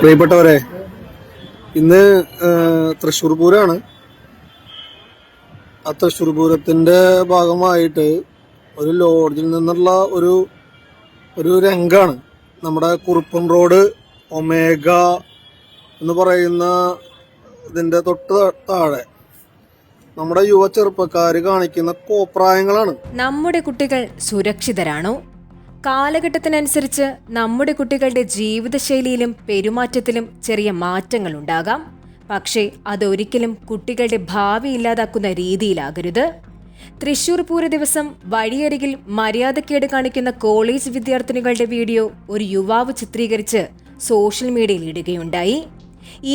പ്രിയപ്പെട്ടവരെ ഇന്ന് തൃശൂർ തൃശ്ശൂർ പൂരമാണ് ആ തൃശ്ശൂർ പൂരത്തിന്റെ ഭാഗമായിട്ട് ഒരു ലോഡ്ജിൽ നിന്നുള്ള ഒരു ഒരു രംഗാണ്. നമ്മുടെ കുറുപ്പൻ റോഡ് ഒമേഗ എന്ന് പറയുന്ന ഇതിന്റെ തൊട്ട് താഴെ. നമ്മുടെ യുവ ചെറുപ്പക്കാർ കാണിക്കുന്ന കോപ്രായങ്ങളാണ്. നമ്മുടെ കുട്ടികൾ സുരക്ഷിതരാണോ? കാലഘട്ടത്തിനനുസരിച്ച് നമ്മുടെ കുട്ടികളുടെ ജീവിതശൈലിയിലും പെരുമാറ്റത്തിലും ചെറിയ മാറ്റങ്ങൾ ഉണ്ടാകാം പക്ഷേ അതൊരിക്കലും കുട്ടികളുടെ ഭാവി ഇല്ലാതാക്കുന്ന രീതിയിലാകരുത്. തൃശൂർ പൂര ദിവസം വഴിയരികിൽ മര്യാദക്കേട് കാണിക്കുന്ന കോളേജ് വിദ്യാർത്ഥിനികളുടെ വീഡിയോ ഒരു യുവാവ് ചിത്രീകരിച്ച് സോഷ്യൽ മീഡിയയിൽ ഇടുകയുണ്ടായി.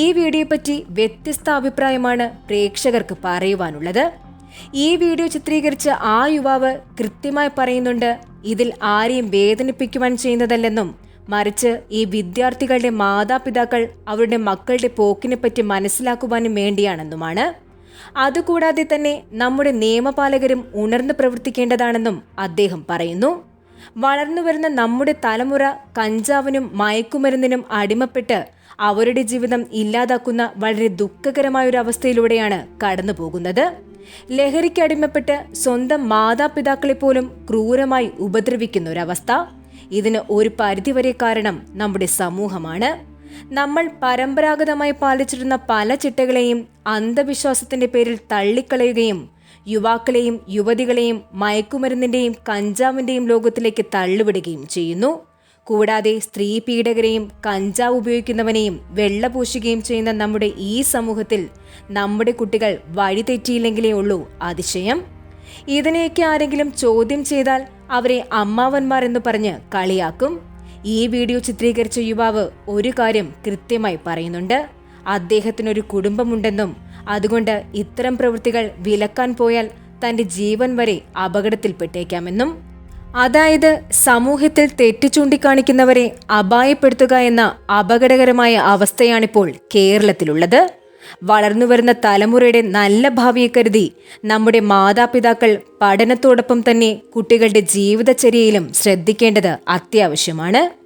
ഈ വീഡിയോയെപ്പറ്റി വ്യത്യസ്ത അഭിപ്രായമാണ് പ്രേക്ഷകർക്ക് പറയുവാനുള്ളത്. ഈ വീഡിയോ ചിത്രീകരിച്ച ആ യുവാവ് കൃത്യമായി പറയുന്നുണ്ട് ഇതിൽ ആരെയും വേദനിപ്പിക്കുവാൻ ചെയ്യുന്നതല്ലെന്നും മറിച്ച് ഈ വിദ്യാർത്ഥികളുടെ മാതാപിതാക്കൾ അവരുടെ മക്കളുടെ പോക്കിനെപ്പറ്റി മനസ്സിലാക്കുവാനും വേണ്ടിയാണെന്നുമാണ്. അതുകൂടാതെ തന്നെ നമ്മുടെ നിയമപാലകരും ഉണർന്നു പ്രവർത്തിക്കേണ്ടതാണെന്നും അദ്ദേഹം പറയുന്നു. വളർന്നുവരുന്ന നമ്മുടെ തലമുറ കഞ്ചാവിനും മയക്കുമരുന്നിനും അടിമപ്പെട്ട് അവരുടെ ജീവിതം ഇല്ലാതാക്കുന്ന വളരെ ദുഃഖകരമായ ഒരു കടന്നു പോകുന്നത് ലഹരിക്ക് അടിമപ്പെട്ട് സ്വന്തം മാതാപിതാക്കളെ പോലും ക്രൂരമായി ഉപദ്രവിക്കുന്ന ഒരവസ്ഥ. ഇതിന് ഒരു പരിധിവരെ കാരണം നമ്മുടെ സമൂഹമാണ്. നമ്മൾ പരമ്പരാഗതമായി പാലിച്ചിരുന്ന പല ചിട്ടകളെയും അന്ധവിശ്വാസത്തിന്റെ പേരിൽ തള്ളിക്കളയുകയും യുവാക്കളെയും യുവതികളെയും മയക്കുമരുന്നിന്റെയും കഞ്ചാവിന്റെയും ലോകത്തിലേക്ക് തള്ളിവിടുകയും ചെയ്യുന്നു. കൂടാതെ സ്ത്രീ പീഡകരെയും കഞ്ചാവ് ഉപയോഗിക്കുന്നവനെയും വെള്ള പൂശുകയും ചെയ്യുന്ന നമ്മുടെ ഈ സമൂഹത്തിൽ നമ്മുടെ കുട്ടികൾ വഴിതെറ്റിയില്ലെങ്കിലേ ഉള്ളൂ. അതിശയം? ഇതിനെയൊക്കെ ആരെങ്കിലും ചോദ്യം ചെയ്താൽ അവരെ അമ്മാവന്മാർ എന്ന് പറഞ്ഞ് കളിയാക്കും. ഈ വീഡിയോ ചിത്രീകരിച്ച യുവാവ് ഒരു കാര്യം കൃത്യമായി പറയുന്നുണ്ട്. അദ്ദേഹത്തിനൊരു കുടുംബമുണ്ടെന്നും അതുകൊണ്ട് ഇത്തരം പ്രവൃത്തികൾ വിലക്കാൻ പോയാൽ തന്റെ ജീവൻ വരെ അപകടത്തിൽപ്പെട്ടേക്കാമെന്നും. അതായത് സമൂഹത്തിൽ തെറ്റു ചൂണ്ടിക്കാണിക്കുന്നവരെ അപായപ്പെടുത്തുക എന്ന അപകടകരമായ അവസ്ഥയാണിപ്പോൾ കേരളത്തിലുള്ളത്. വളർന്നുവരുന്ന തലമുറയുടെ നല്ല ഭാവിയെ കരുതി നമ്മുടെ മാതാപിതാക്കൾ പഠനത്തോടൊപ്പം തന്നെ കുട്ടികളുടെ ജീവിതചര്യയിലും ശ്രദ്ധിക്കേണ്ടത് അത്യാവശ്യമാണ്.